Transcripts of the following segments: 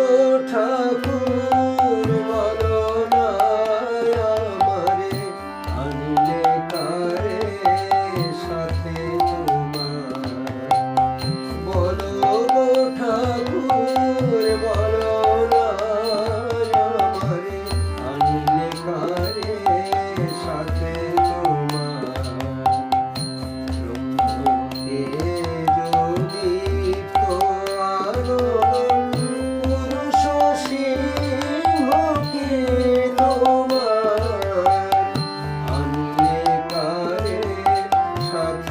ওঠা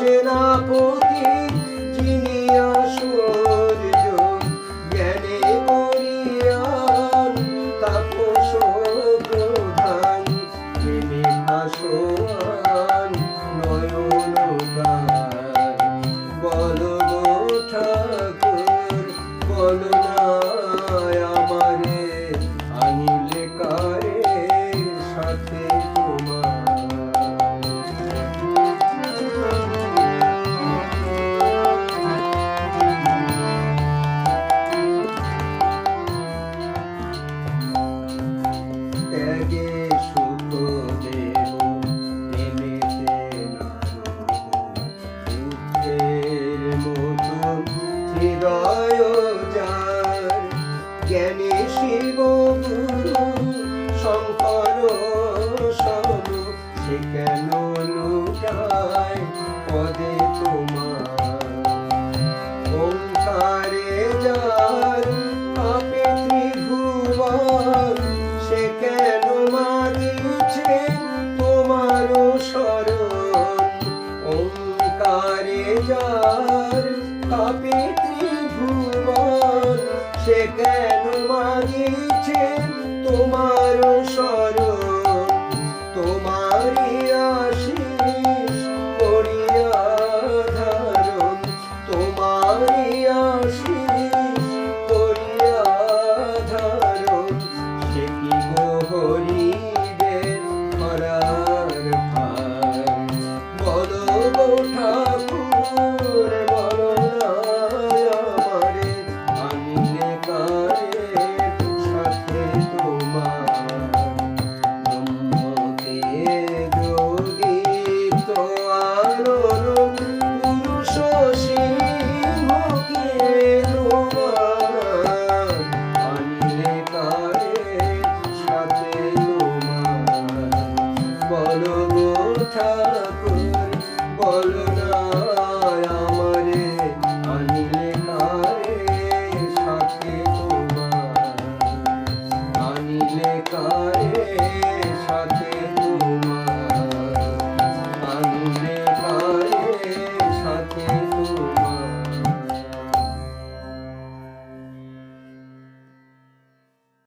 Shinapur. শিব গুরু শঙ্কর সব সে কেন লুটায় পদে তোমার ওমকারে যার আপে ত্রিভুবন সে কেন মানিছে তোমার শরণ ওমকারে যার আপে ত্রিভুবন সে কেন হারিয়েছে তোমার স্বর তোমারই আশিস করিয়া ধারণ, তোমারই আশিস করিয়া ধারণ। সে কি হরিবে মরার ভার? বলো ঠাকুর, বলো না।